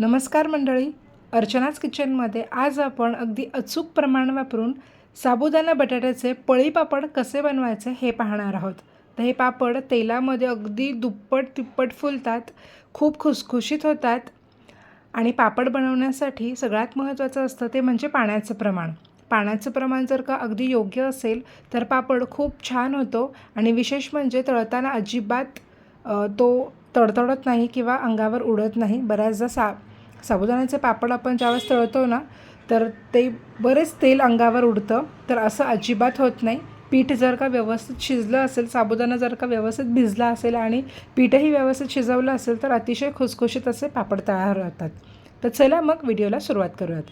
नमस्कार मंडळी. अर्चनाच किचनमध्ये आज आपण अगदी अचूक प्रमाण वापरून साबुदाणा बटाट्याचे पळी पापड कसे बनवायचे हे पाहणार आहोत. तर हे पापड तेलामध्ये अगदी दुप्पट तिप्पट फुलतात खूप खुसखुशीत होतात आणि पापड बनवण्यासाठी सगळ्यात महत्त्वाचं असतं ते म्हणजे पाण्याचं प्रमाण. पाण्याचं प्रमाण जर का अगदी योग्य असेल तर पापड खूप छान होतो आणि विशेष म्हणजे तळताना अजिबात तो तडतडत नाही किंवा अंगावर उडत नाही. बऱ्याचदा सा साबुदाण्याचे पापड आपण ज्यावेळेस तळतो ना तर ते बरेच तेल अंगावर उडतं. तर असं अजिबात होत नाही. पीठ जर का व्यवस्थित शिजलं असेल साबुदाणा जर का व्यवस्थित भिजला असेल आणि पीठही व्यवस्थित शिजवलं असेल तर अतिशय खुसखुशीत असे पापड तयार होतात तर चला मग व्हिडिओला सुरुवात करूयात.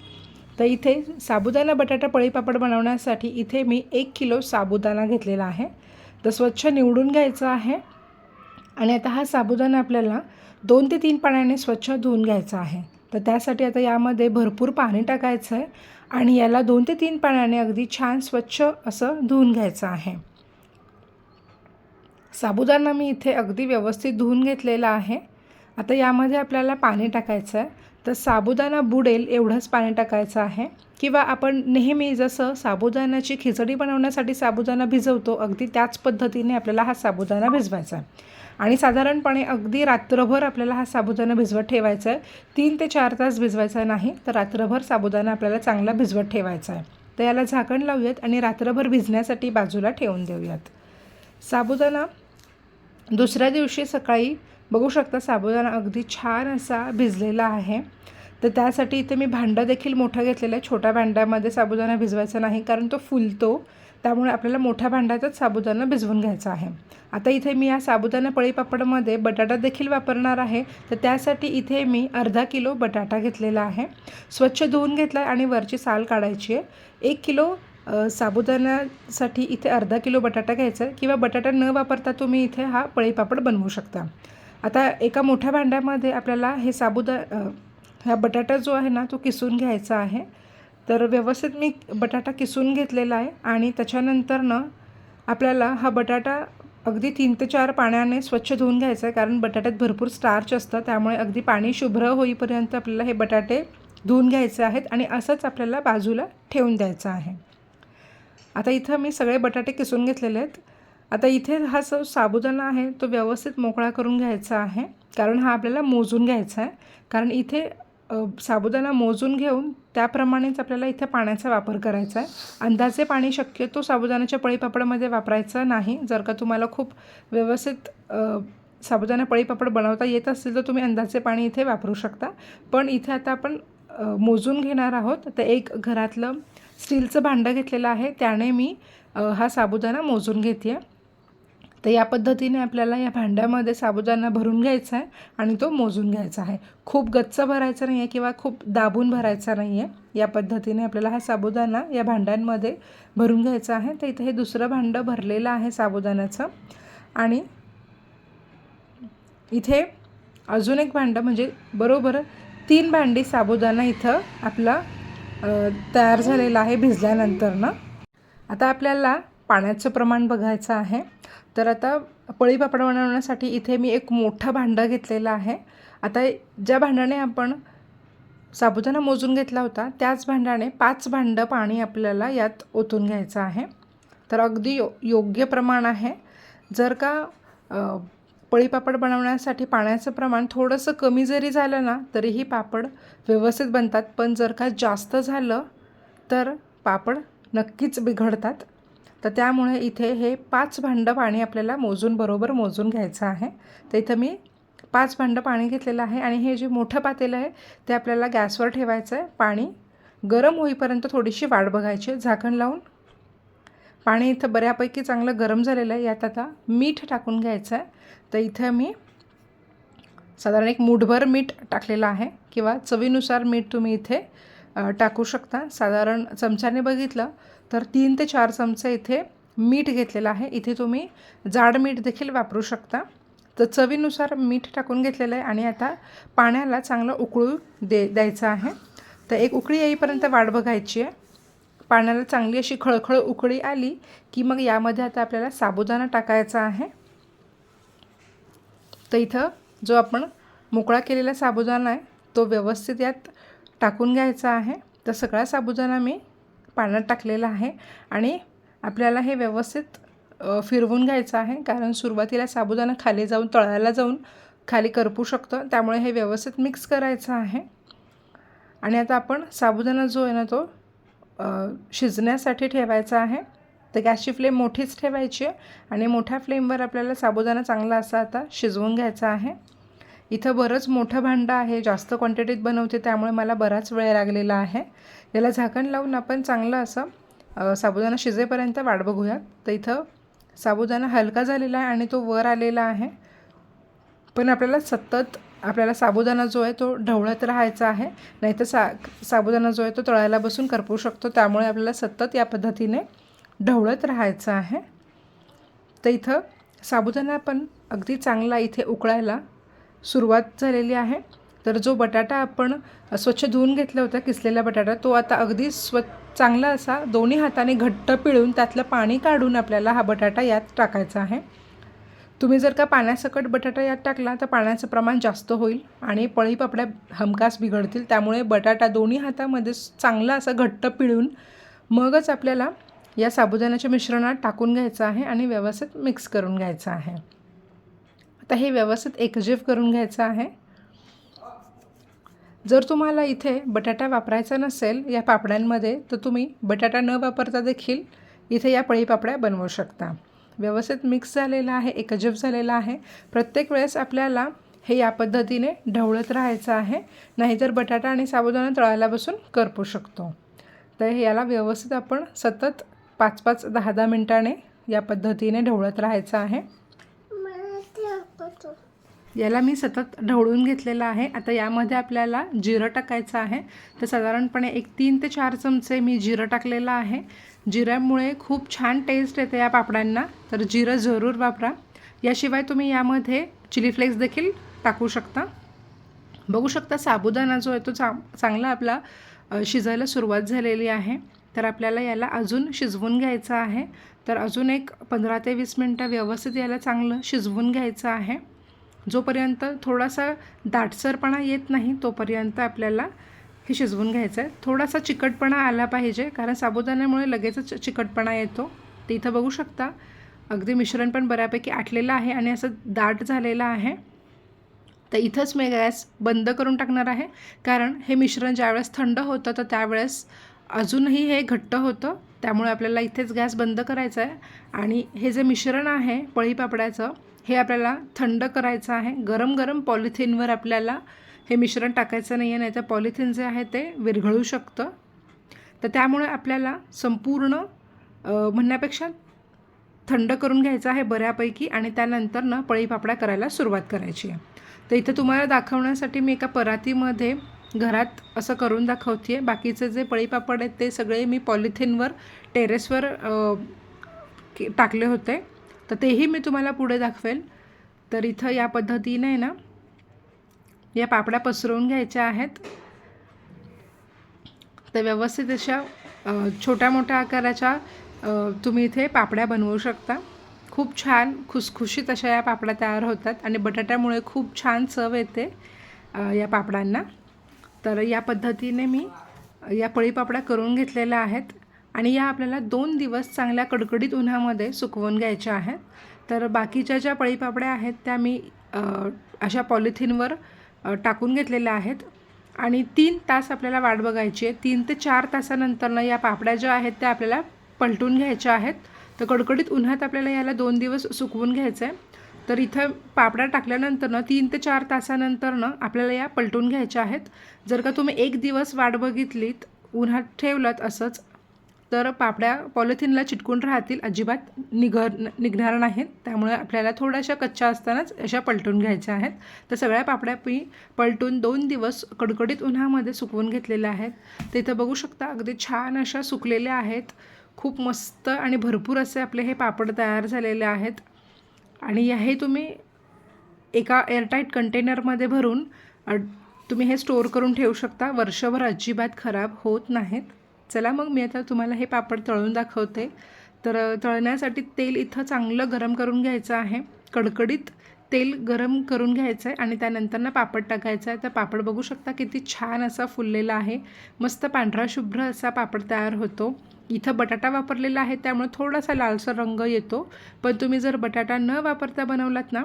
तर इथे साबुदाणा बटाटा पळी पापड बनवण्यासाठी इथे मी एक किलो साबुदाणा घेतलेला आहे. तर स्वच्छ निवडून घ्यायचं आहे. आणि आता हा साबुदाणा आपल्याला दोन ते तीन पाण्याने स्वच्छ धुवून घ्यायचा आहे. तर त्यासाठी आता यामध्ये भरपूर पाणी टाकायचं आहे आणि याला दोन ते तीन पाण्याने अगदी छान स्वच्छ असं धुवून घ्यायचं आहे. साबुदाणा मी इथे अगदी व्यवस्थित धुवून घेतलेला आहे. आता यामध्ये आपल्याला पाणी टाकायचं आहे तर साबुदाणा बुडेल एवढंच पाणी टाकायचं आहे. किंवा आपण नेहमी जसं साबुदाण्याची खिचडी बनवण्यासाठी साबुदाणा भिजवतो अगदी त्याच पद्धतीने आपल्याला हा साबुदाणा भिजवायचा आहे. आणि साधारणपणे अगदी रात्रभर आपल्याला हा साबुदाणा भिजवत ठेवायचा आहे. तीन ते चार तास भिजवायचा नाही तर रात्रभर साबुदाणा आपल्याला चांगला भिजवत ठेवायचा आहे. तर याला झाकण लावूयात आणि रात्रभर भिजण्यासाठी बाजूला ठेवून देऊयात. साबुदाणा दुसऱ्या दिवशी सकाळी बघू शकता साबुदाणा अगदी छान असा भिजलेला आहे. तर त्यासाठी इथे मी भांडं देखील मोठं घेतलेलं आहे. छोट्या भांड्यामध्ये साबुदाणा भिजवायचा नाही कारण तो फुलतो. त्यामुळे आपल्याला मोठ्या भांड्यातच साबुदाणा भिजवून घ्यायचा आहे. आता इथे मी या साबुदाणा पळीपापडमध्ये बटाटा देखील वापरणार आहे. तर त्यासाठी इथे मी अर्धा किलो बटाटा घेतलेला आहे. स्वच्छ धुवून घेतला आणि वरची साल काढायची आहे. एक किलो साबुदाण्यासाठी इथे अर्धा किलो बटाटा घ्यायचा आहे. किंवा बटाटा न वापरता तुम्ही इथे हा पळीपापड बनवू शकता. आता एका मोठ्या भांड्यामध्ये आपल्याला हे साबुदा ह्या हा बटाटा जो आहे ना तो किसून घ्यायचा आहे. तर व्यवस्थित मी बटाटा किसून घेतलेला आहे आणि त्याच्यानंतर ना आपल्याला हा बटाटा अगदी तीन ते चार पाण्याने स्वच्छ धुवून घ्यायचा आहे कारण बटाट्यात भरपूर स्टार्च असतं. त्यामुळे अगदी पाणी शुभ्र होईपर्यंत आपल्याला हे बटाटे धुवून घ्यायचे आहेत आणि असंच आपल्याला बाजूला ठेवून द्यायचं आहे. आता इथं मी सगळे बटाटे किसून घेतलेले आहेत. आता इथे हा जो साबुदाणा आहे तो व्यवस्थित मोकळा करून घ्यायचा आहे कारण हा आपल्याला मोजून घ्यायचा आहे. कारण इथे साबुदाणा मोजून घेऊन त्याप्रमाणेच आपल्याला इथे पाण्याचा वापर करायचा आहे. अंदाजे पाणी शक्यतो साबुदाण्याच्या पळीपापडामध्ये वापरायचं नाही. जर का तुम्हाला खूप व्यवस्थित साबुदाणा पळीपापड बनवता येत असेल तर तुम्ही अंदाजे पाणी इथे वापरू शकता. पण इथे आता आपण मोजून घेणार आहोत. तर एक घरातलं स्टीलचं भांडं घेतलेलं आहे. त्याने मी हा साबुदाणा मोजून घेते तर या पद्धतीने आपल्याला या भांड्यामध्ये साबुदाणा भरून घ्यायचा आहे आणि तो मोजून घ्यायचा आहे. खूप गच्च भरायचा नाही आहे किंवा खूप दाबून भरायचा नाही आहे या पद्धतीने आपल्याला हा साबुदाणा या भांड्यांमध्ये भरून घ्यायचा आहे. तर इथे हे दुसरं भांडं भरलेलं आहे साबुदाण्याचं. आणि इथे अजून एक भांडं म्हणजे बरोबर तीन भांडी साबुदाणा इथं आपला तयार झालेला आहे भिजल्यानंतर ना आता आपल्याला पाण्याचं प्रमाण बघायचं आहे. तर आता पळी पापड बनवण्यासाठी इथे मी एक मोठं भांडं घेतलेलं आहे. आता ज्या भांड्याने आपण साबुदाणा मोजून घेतला होता त्याच भांड्याने पाच भांडं पाणी आपल्याला यात ओतून घ्यायचं आहे. तर अगदी यो योग्य प्रमाण आहे. जर का पळीपापड बनवण्यासाठी पाण्याचं प्रमाण थोडंसं कमी जरी झालं ना तरीही पापड व्यवस्थित बनतात. पण जर का जास्त झालं तर पापड नक्कीच बिघडतात. तर त्यामुळे इथे हे पाच भांडं पाणी आपल्याला मोजून बरोबर मोजून घ्यायचं आहे. तर इथं मी पाच भांडं पाणी घेतलेलं आहे आणि हे जे मोठं पातेलं आहे ते आपल्याला गॅसवर ठेवायचं आहे पाणी गरम होईपर्यंत थोडीशी वाढ बघायची झाकण लावून पाणी इथं बऱ्यापैकी चांगलं गरम झालेलं आहे. यात आता मीठ टाकून घ्यायचं आहे तर इथं मी साधारण एक मुठभर मीठ टाकलेलं आहे किंवा चवीनुसार मीठ तुम्ही इथे टाकू शकता. साधारण चमच्याने बघितलं तर तीन ते चार चमचे इथे मीठ घेतलेलं आहे. इथे तुम्ही जाड मीठ देखील वापरू शकता. तर चवीनुसार मीठ टाकून घेतलेलं आहे आणि आता पाण्याला चांगलं उकळू दे द्यायचं आहे. तर एक उकळी येईपर्यंत वाट बघायची आहे. पाण्याला चांगली अशी खळखळ उकळी आली की मग यामध्ये आता आपल्याला साबुदाणा टाकायचा आहे. तर इथं जो आपण मोकळा केलेला साबुदाणा आहे तो व्यवस्थित यात टाकून घ्यायचा आहे. तर सगळा साबुदाणा मी पाण्यात टाकलेलं आहे आणि आपल्याला हे व्यवस्थित फिरवून घ्यायचं आहे. कारण सुरुवातीला साबुदाणा खाली जाऊन तळायला जाऊन खाली करपू शकतं. त्यामुळे हे व्यवस्थित मिक्स करायचं आहे. आणि आता आपण साबुदाणा जो आहे ना तो शिजण्यासाठी ठेवायचा आहे. तर गॅसची फ्लेम मोठीच ठेवायची आहे आणि मोठ्या फ्लेमवर आपल्याला साबुदाणा चांगला असा आता शिजवून घ्यायचा आहे. इथं बरंच मोठं भांडं आहे जास्त क्वांटिटीत बनवते त्यामुळे मला बराच वेळ लागलेला आहे. याला झाकण लावून आपण चांगलं असं साबुदाणा शिजेपर्यंत वाट बघूयात. तर इथं साबुदाणा हलका झालेला आहे आणि तो वर आलेला आहे. पण आपल्याला सतत आपल्याला साबुदाणा जो आहे तो ढवळत राहायचा आहे. नाहीतर सा साबुदाणा जो आहे तो तळायला बसून करपू शकतो. त्यामुळे आपल्याला सतत या पद्धतीने ढवळत राहायचं आहे. तर इथं साबुदाणा पण अगदी चांगला इथे उकळायला सुरुवात झालेली आहे. तर जो बटाटा आपण स्वच्छ धुवून घेतला होता किसलेला बटाटा तो आता अगदी स्व चांगला असा दोन्ही हाताने घट्ट पिळून त्यातलं पाणी काढून आपल्याला हा बटाटा यात टाकायचा आहे. तुम्ही जर का पाण्यासकट बटाटा यात टाकला तर पाण्याचं प्रमाण जास्त होईल आणि पळी पापड्या हमखास बिघडतील. त्यामुळे बटाटा दोन्ही हातामध्ये चांगला असा घट्ट पिळून मगच आपल्याला या साबुदाण्याच्या मिश्रणात टाकून घ्यायचं आहे आणि व्यवस्थित मिक्स करून घ्यायचं आहे. आता हे व्यवस्थित एकजीव करून घ्यायचं आहे. जर तुम्हाला इथे बटाटा वापरायचा नसेल या पापड्यांमध्ये तर तुम्ही बटाटा न वापरता देखील इथे या पळी पापड्या बनवू शकता. व्यवस्थित मिक्स झालेला आहे एकजीव झालेला आहे. प्रत्येक वेळेस आपल्याला हे या पद्धतीने ढवळत राहायचं आहे. नाहीतर बटाटा आणि साबुदाणा तळायला बसून करपू शकतो. तर याला व्यवस्थित आपण सतत पाच पाच दहा दहा मिनटाने या पद्धतीने ढवळत राहायचं आहे. याला मी सतत ढवळून घेतलेलं आहे. आता यामध्ये आपल्याला जिरं टाकायचं आहे. तर साधारणपणे एक तीन ते चार चमचे मी जिरं टाकलेलं आहे. जिऱ्यामुळे खूप छान टेस्ट येते या पापडांना. तर जिरं जरूर वापरा. याशिवाय तुम्ही यामध्ये चिली फ्लेक्स देखील टाकू शकता. बघू शकता साबुदाणा जो आहे तो चा चांगला आपला शिजायला सुरुवात झालेली आहे. तर आपल्याला याला अजून शिजवून घ्यायचं आहे. तर अजून एक पंधरा ते वीस मिनटं व्यवस्थित याला चांगलं शिजवून घ्यायचं आहे. जोपर्यंत थोडासा दाटसरपणा येत नाही तोपर्यंत आपल्याला हे शिजवून घ्यायचं आहे थोडासा चिकटपणा आला पाहिजे कारण साबुदाण्यामुळे लगेचच चिकटपणा येतो. ते इथं बघू शकता. अगदी मिश्रण पण बऱ्यापैकी आटलेलं आहे आणि असं दाट झालेलं आहे. तर इथंच मी गॅस बंद करून टाकणार आहे कारण हे मिश्रण ज्यावेळेस थंड होतं तर त्यावेळेस अजूनही हे घट्ट होतं. त्यामुळे आपल्याला इथेच गॅस बंद करायचा आहे. आणि हे जे मिश्रण आहे पळीपापड्याचं हे आपल्याला थंड करायचं आहे. गरम गरम पॉलिथिनवर आपल्याला हे मिश्रण टाकायचं नाही आहे नाही तर पॉलिथिन जे आहे ते विरघळू शकतं. तर त्यामुळे आपल्याला संपूर्ण म्हणण्यापेक्षा थंड करून घ्यायचं आहे बऱ्यापैकी आणि त्यानंतर ना पळी पापड्या करायला सुरुवात करायची आहे. तर इथं तुम्हाला दाखवण्यासाठी मी एका परातीमध्ये घरात असं करून दाखवते आहे बाकीचे जे पळीपापड आहेत ते सगळे मी पॉलिथिनवर टेरेसवर टाकले होते. तर तेही मी तुम्हाला पुढे दाखवेल. तर इथं या पद्धतीने ना या पापड्या पसरवून घ्यायच्या आहेत. तर व्यवस्थित अशा छोट्या मोठ्या आकाराच्या तुम्ही इथे पापड्या बनवू शकता. खूप छान खुसखुशीत अशा या पापड्या तयार होतात आणि बटाट्यामुळे खूप छान चव येते या पापडांना तर या पद्धतीने मी या पळीपापड्या करून घेतलेल्या आहेत. आणि या आपल्याला दोन दिवस चांगल्या कडकडीत उन्हामध्ये सुकवून घ्यायच्या आहेत. तर बाकीच्या ज्या पळीपापड्या आहेत त्या मी अशा पॉलिथिनवर टाकून घेतलेल्या आहेत. आणि तीन तास आपल्याला वाट बघायची आहे. तीन ते चार तासानंतरनं या पापड्या ज्या आहेत त्या आपल्याला पलटून घ्यायच्या आहेत. तर कडकडीत उन्हात आपल्याला याला दोन दिवस सुकवून घ्यायचं आहे तर इथं पापड्या टाकल्यानंतरनं तीन ते चार तासानंतरनं आपल्याला या पलटून घ्यायच्या आहेत. जर का तुम्ही एक दिवस वाट बघितलीत उन्हात ठेवलात असंच तर पापड्या पॉलिथिनला चिटकून राहतील अजिबात निघर निघणार नाहीत. त्यामुळे आपल्याला थोड्याशा कच्च्या असतानाच अशा पलटून घ्यायच्या आहेत. तर सगळ्या पापड्या मी पलटून दोन दिवस कडकडीत उन्हामध्ये सुकवून घेतलेल्या आहेत. ते इथं बघू शकता अगदी छान अशा सुकलेल्या आहेत. खूप मस्त आणि भरपूर असे आपले हे पापड तयार झालेले आहेत. आणि हे तुम्ही एका एअरटाईट कंटेनरमध्ये भरून तुम्ही हे स्टोअर करून ठेवू शकता. वर्षभर अजिबात खराब होत नाहीत. चला मग मी आता तुम्हाला हे पापड तळून दाखवते. तर तळण्यासाठी तेल इथं चांगलं गरम करून घ्यायचं आहे. कडकडीत तेल गरम करून घ्यायचं आहे आणि त्यानंतर ना पापड टाकायचं आहे तर पापड बघू शकता किती छान असा फुललेला आहे. मस्त पांढरा शुभ्र असा पापड तयार होतो. इथं बटाटा वापरलेला आहे त्यामुळे थोडासा लालसर रंग येतो. पण तुम्ही जर बटाटा न वापरता बनवलात ना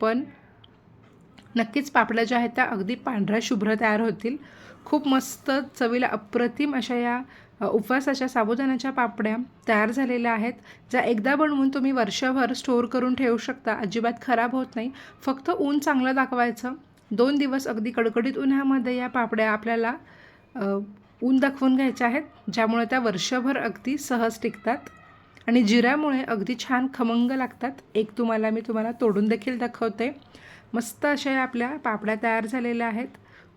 पण नक्कीच पापड्या ज्या आहेत त्या अगदी पांढऱ्या शुभ्र तयार होतील. खूप मस्त चवीला अप्रतिम अशा या उपवासाच्या साबुदाण्याच्या पापड्या तयार झालेल्या आहेत ज्या एकदा बनवून तुम्ही वर्षभर स्टोअर करून ठेवू शकता. अजिबात खराब होत नाही. फक्त ऊन चांगलं दाखवायचं. दोन दिवस अगदी कडकडीत उन्हामध्ये या पापड्या आपल्याला ऊन दाखवून घ्यायच्या आहेत ज्यामुळे त्या वर्षभर अगदी सहज टिकतात. आणि जिऱ्यामुळे अगदी छान खमंग लागतात. एक तुम्हाला मी तुम्हाला तोडून देखील दाखवते. मस्त अशा आपल्या पापड्या तयार झालेल्या आहेत.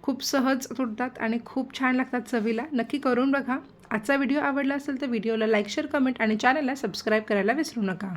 खूप सहज तुटतात आणि खूप छान लागतात चवीला. नक्की करून बघा. आजचा व्हिडिओ आवडला असेल तर व्हिडिओला लाईक शेअर कमेंट आणि चॅनलला सबस्क्राईब करायला विसरू नका.